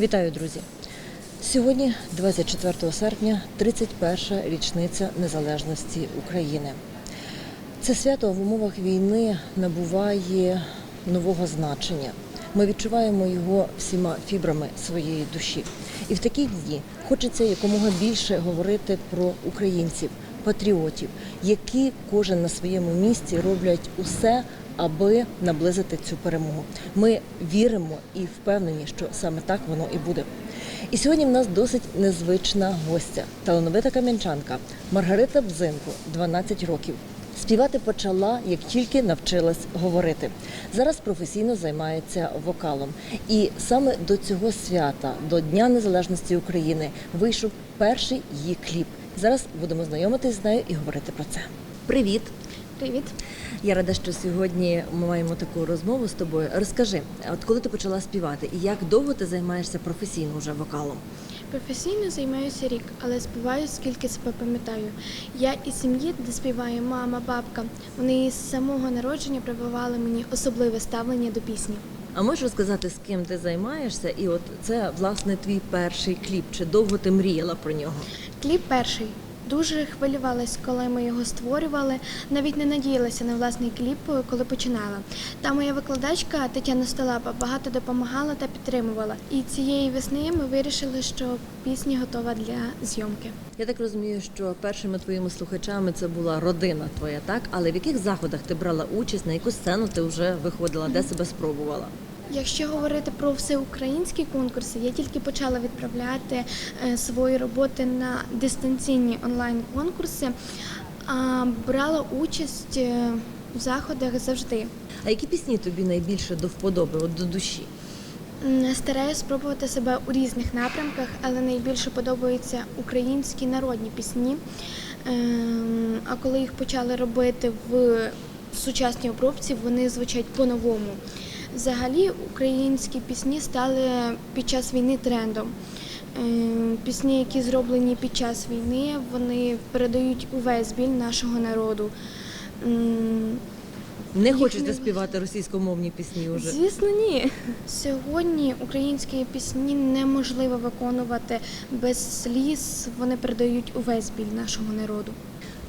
Вітаю, друзі! Сьогодні, 24 серпня, 31 річниця незалежності України. Це свято в умовах війни набуває нового значення. Ми відчуваємо його всіма фібрами своєї душі. І в такі дні хочеться якомога більше говорити про українців, патріотів, які кожен на своєму місці роблять усе, аби наблизити цю перемогу. Ми віримо і впевнені, що саме так воно і буде. І сьогодні в нас досить незвична гостя, талановита кам'янчанка Маргарита Бзинко, 12 років. Співати почала, як тільки навчилась говорити. Зараз професійно займається вокалом. І саме до цього свята, до Дня Незалежності України, вийшов перший її кліп. Зараз будемо знайомитись з нею і говорити про це. Привіт! Привіт. Я рада, що сьогодні ми маємо таку розмову з тобою. Розкажи, от коли ти почала співати, і як довго ти займаєшся професійно вже вокалом? Професійно займаюся рік, але співаю скільки себе пам'ятаю. Я із сім'ї, де співає мама, бабка. Вони із самого народження прививали мені особливе ставлення до пісні. А можеш розказати, з ким ти займаєшся? І от це власне твій перший кліп. Чи довго ти мріяла про нього? Кліп перший. Дуже хвилювалась, коли ми його створювали. Навіть не надіялася на власний кліп, коли починала. Та моя викладачка Тетяна Столапа багато допомагала та підтримувала. І цієї весни ми вирішили, що пісня готова для зйомки. Я так розумію, що першими твоїми слухачами це була родина твоя, так? Але в яких заходах ти брала участь, на яку сцену ти вже виходила, де себе спробувала? Якщо говорити про всеукраїнські конкурси, я тільки почала відправляти е, свої роботи на дистанційні онлайн-конкурси, а брала участь е, в заходах завжди. А які пісні тобі найбільше до вподоби, от до душі? Стараюсь спробувати себе у різних напрямках, але найбільше подобаються українські народні пісні. Ем, А коли їх почали робити в сучасній обробці, вони звучать по-новому. Взагалі, українські пісні стали під час війни трендом. Ем, Пісні, які зроблені під час війни, вони передають увесь біль нашого народу. Не хочете не- співати російськомовні пісні вже? Звісно, ні. Сьогодні українські пісні неможливо виконувати без сліз. Вони передають увесь біль нашого народу.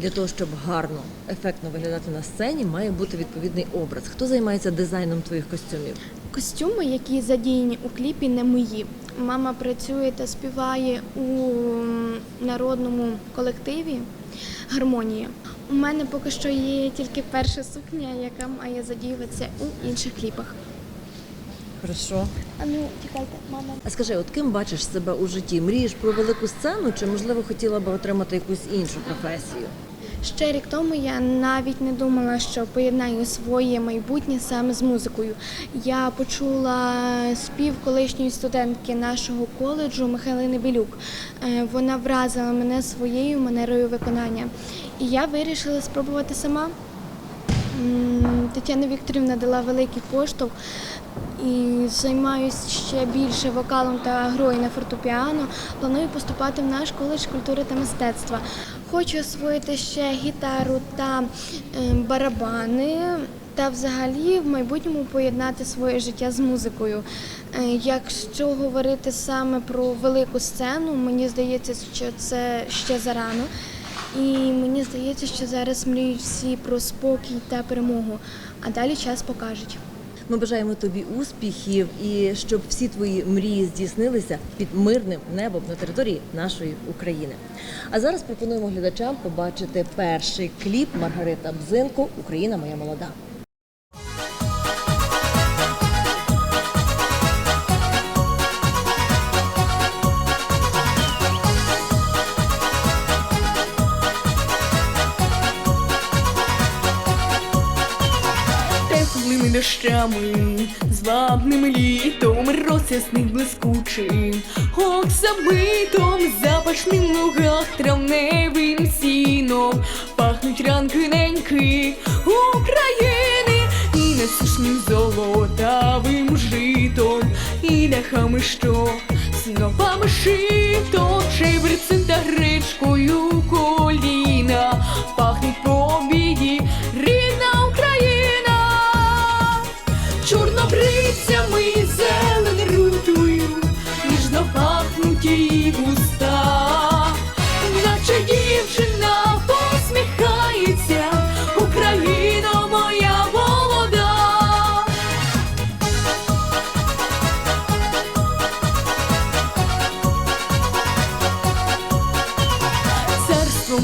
Для того, щоб гарно, ефектно виглядати на сцені, має бути відповідний образ. Хто займається дизайном твоїх костюмів? Костюми, які задіяні у кліпі, не мої. Мама працює та співає у народному колективі Гармонія. У мене поки що є тільки перша сукня, яка має задіюватися у інших кліпах. Хорошо. А ну, чекайте, мама. А скажи, от ким бачиш себе у житті? Мрієш про велику сцену, чи можливо хотіла би отримати якусь іншу професію? Ще рік тому я навіть не думала, що поєднаю своє майбутнє саме з музикою. Я почула спів колишньої студентки нашого коледжу Михайлини Білюк. Е, Вона вразила мене своєю манерою виконання. І я вирішила спробувати сама. Тетяна Вікторівна дала великий поштовх і займаюся ще більше вокалом та грою на фортепіано. Планую поступати в наш коледж культури та мистецтва. Хочу освоїти ще гітару та е, барабани. Та взагалі в майбутньому поєднати своє життя з музикою. Е, Якщо говорити саме про велику сцену, мені здається, що це ще зарано. І мені здається, що зараз мріють всі про спокій та перемогу, а далі час покажуть. Ми бажаємо тобі успіхів і щоб всі твої мрії здійснилися під мирним небом на території нашої України. А зараз пропонуємо глядачам побачити перший кліп Маргарита Бзинко Україна моя молода. Дощами, звабним літом, розясний блискучий, оксамитом, запашним лугах, травневим сіном, пахнуть ранки неньки України, і насушним золотавим житом, і ляхами, що снопами шито, шибрицем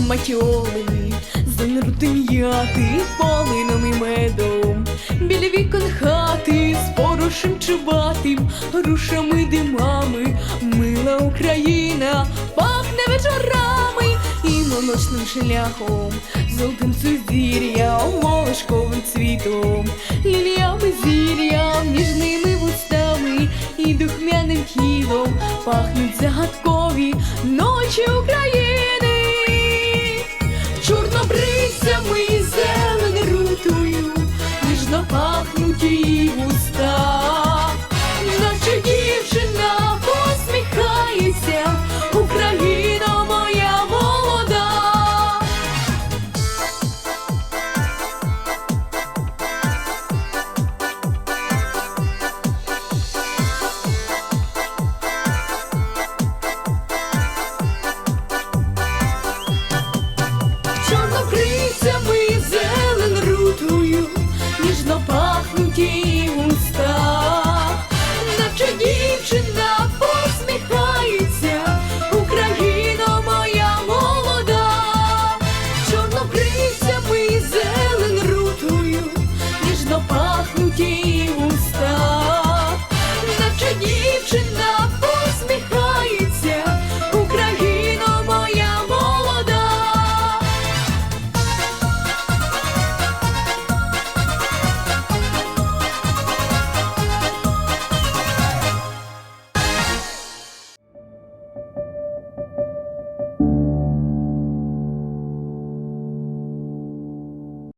матьоли, зануртим яти полином і медом, біля вікон хати з порошем чубатим, грушами димами, мила Україна, пахне вечорами і молочним шляхом, золотим сузір'ям, волошковим цвітом, ліліями зір'ям, ніжними вустами і духмяним тілом пахнуть загадкові ночі України.